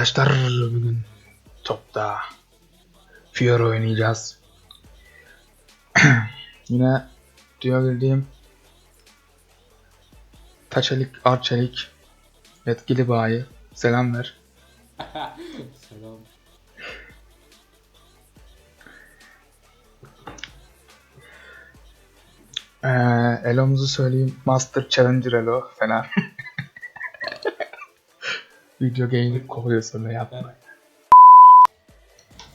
Arkadaşlar. Bugün topta Fiora oynayacağız. Yine duyabildiğim Taçelik, Arçelik, yetkili bayi. Selam ver. Selam. Ee, Elo'muzu söyleyeyim. Master Challenger Elo falan. Video game kovuyor sonra yapma.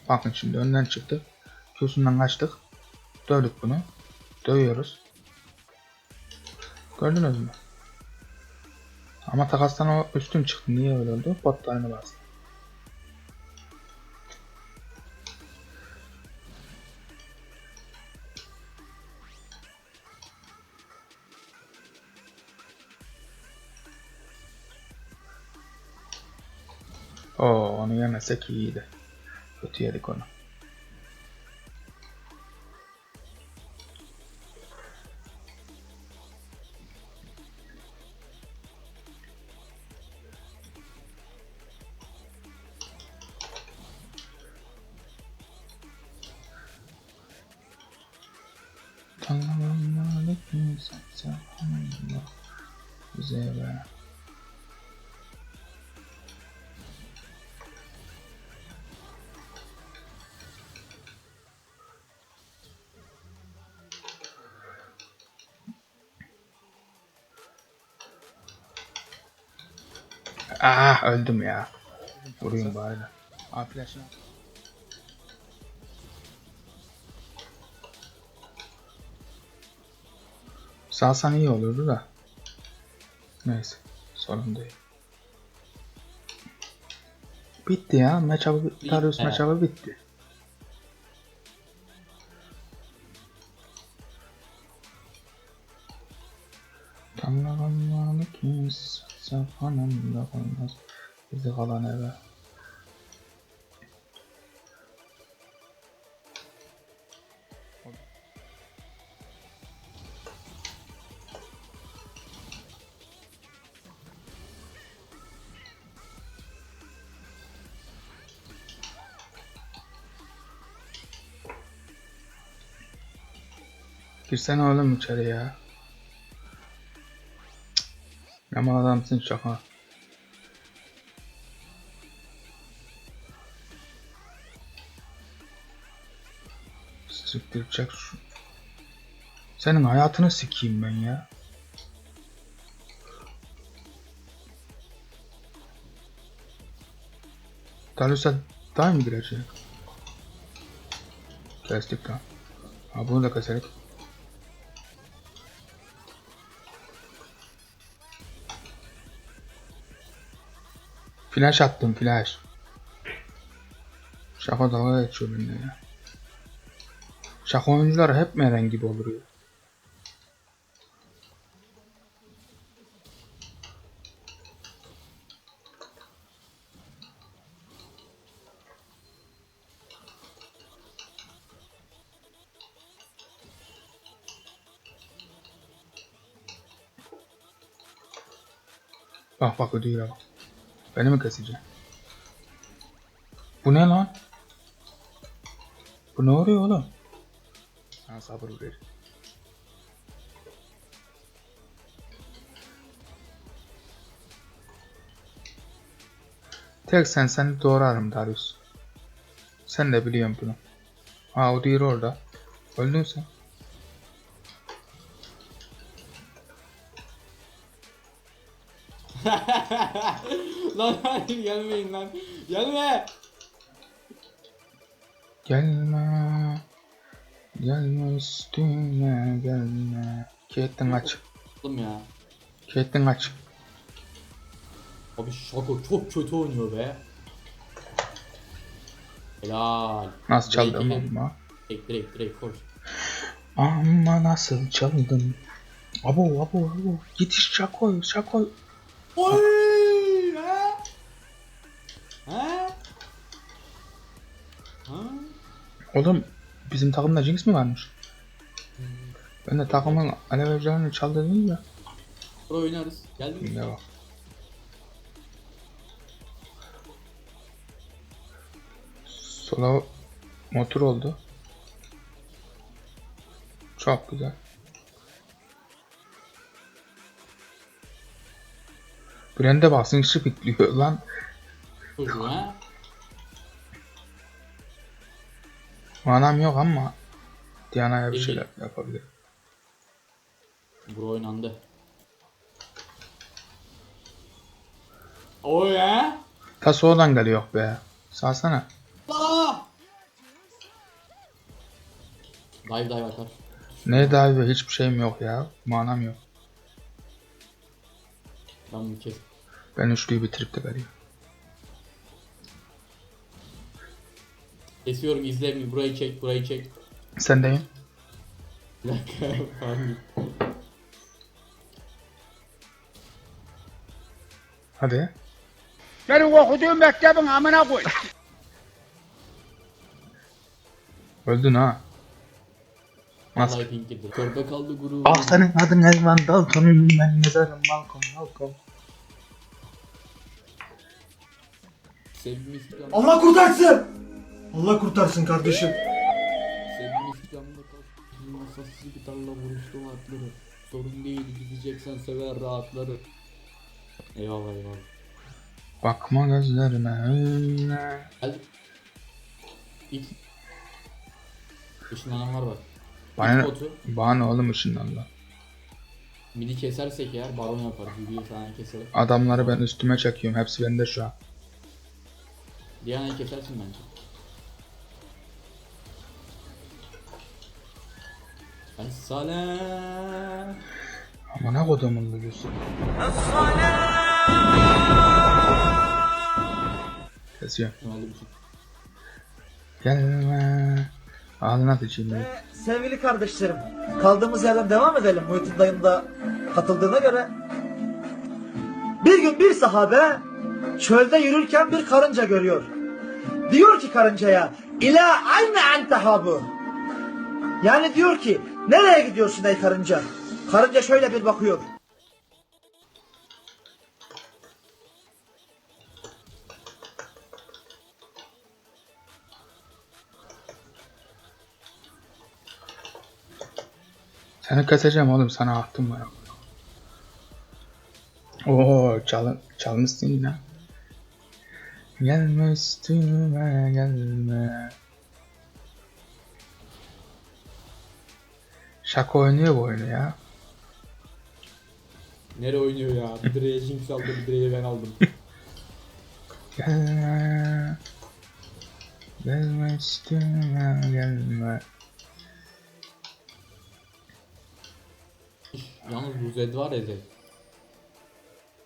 Bakın şimdi önden çıktı. Q'sundan kaçtık. Dövdük bunu. Dövüyoruz. Gördünüz mü? Ama takastan o üstün çıktı. Niye öyle oldu? Botlarını bastı. O onu yemesek iyiydi. Kötü yedik onu. Tanrı'nın aleyküm sen sen hamdülillah. Güzel be. Ah öldüm ya. Vurayım bari. Aa flash'ını. Salsan iyi olurdu da. Neyse. Sorun değil. Bitti ya. Matchup'ı, Darius Bitti. matchup'ı bitti. Tanrı'nın kimse safanında koymaz. Bizi kalan eve. Girsene oğlum içeri ya. Ama adamsın şaka. Siktir çek şu. Senin hayatını sikeyim ben ya. Darius'a daha mı girecek? Kestik tamam. Ha bunu da keserek. Flash attım flash. Şaka dalga geçiyor benimle ya. Şaka oyuncuları hep meren gibi olur ya. Bak bak ödüyor bak. Beni mi kesecek? Bu ne lan? Bu ne oluyor oğlum? Ha sabır ver. Tek sen seni doğrarım Darius. Sen de biliyorsun bunu. Ha o diğeri orada. Öldün sen. lan hayır gelmeyin lan. Gelme. Gelme. Gelme üstüme gelme. Caitlyn aç. Oğlum ya. Caitlyn aç. Abi Şako çok kötü oynuyor be. Helal. Nasıl çaldım ama. Direkt direkt direkt koş. Ama nasıl çaldım. Abo abo abo. Yetiş Şakoy Şakoy. Oy! Oğlum bizim takımda Jinx mi varmış? Ben de takımın alev ejderhanı çaldı değil mi? Pro oynarız. Geldin mi? Bak. Sola motor oldu. Çok güzel. Brand'e basın ışık bitliyor lan. Çocuğu Manam yok ama Diana'ya bir İyi. şeyler yapabilir. Bro oynandı. O ya. Ta soğudan geliyor be. Salsana. Aa! Dive dive atar. Ne be hiçbir şeyim yok ya. Manam yok. Ben bunu kes. Ben üçlüyü bitirip de vereyim. Kesiyorum izle? Burayı çek, burayı çek. Sendeyim. Bir dakika. Pardon. Hadi. Senin okuduğun mektebin amına koy. Öldün ha. Nasıl? Vallahi pink girdi. Körpe kaldı guru. Ah senin adın Elvan Dalton. Ben mezarım Malcolm Malcolm. İstikam. Allah kurtarsın. Allah kurtarsın kardeşim. Sevgim istikamda kal. Masasız gitarla vuruştum atları. Sorun değil gideceksen sever rahatları. Eyvallah eyvallah. Bakma gözlerime öyle. Gel. İlk. Işınlanan var bak. Bana, İlk botu. bana ne oğlum ışınlandı. Midi kesersek eğer baron yapar. Yürüyor falan keselim. Adamları ben üstüme çekiyorum. Hepsi bende şu an. Diana'yı kesersin bence. Ama ne kodumun bir şey? Gelme. Ağzına sıçayım ben. Sevgili kardeşlerim, kaldığımız yerden devam edelim. Muhittin dayım da katıldığına göre. Bir gün bir sahabe çölde yürürken bir karınca görüyor. Diyor ki karıncaya, İla ayne entehabu. Yani diyor ki, nereye gidiyorsun ey karınca? Karınca şöyle bir bakıyor. Seni keseceğim oğlum sana attım var. Oo çal çalmışsın yine. Gelme üstüme gelme. Şaka oynuyor bu oyunu ya. Nere oynuyor ya? Bir direğe Jinx aldı, bir direğe ben aldım. Gelme. Gelme üstüme gelme. Yalnız bu Zed var ya Zed.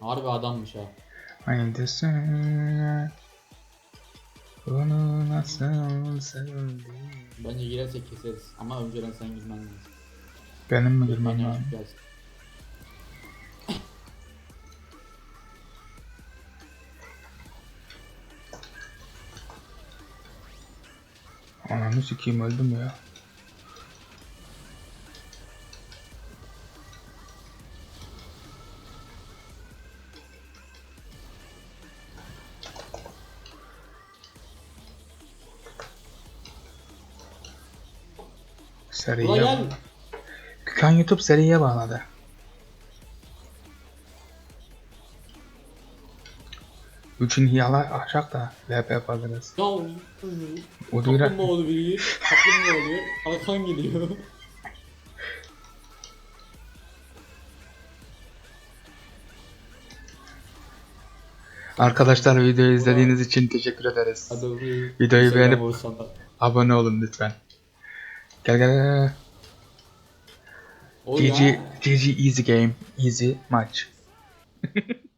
Harbi adammış ha. Haydi söyle. Bunu nasıl sevdim? Bence girersek keseriz. Ama önceden sen girmen lazım. Benim mi girmem lazım? Ananı sikeyim öldüm ya. Gel. Gökhan YouTube seriye bağladı. Üçün hiyala aşak da LP yaparız. Ya. Uduyla Kaplumbağa oluyor biri. Kaplumbağa oluyor. Hakan geliyor. Arkadaşlar videoyu izlediğiniz için teşekkür ederiz. Hadi. Videoyu beğenip-. Abone olun lütfen. Gel gel gel. GG. GG easy game, easy match.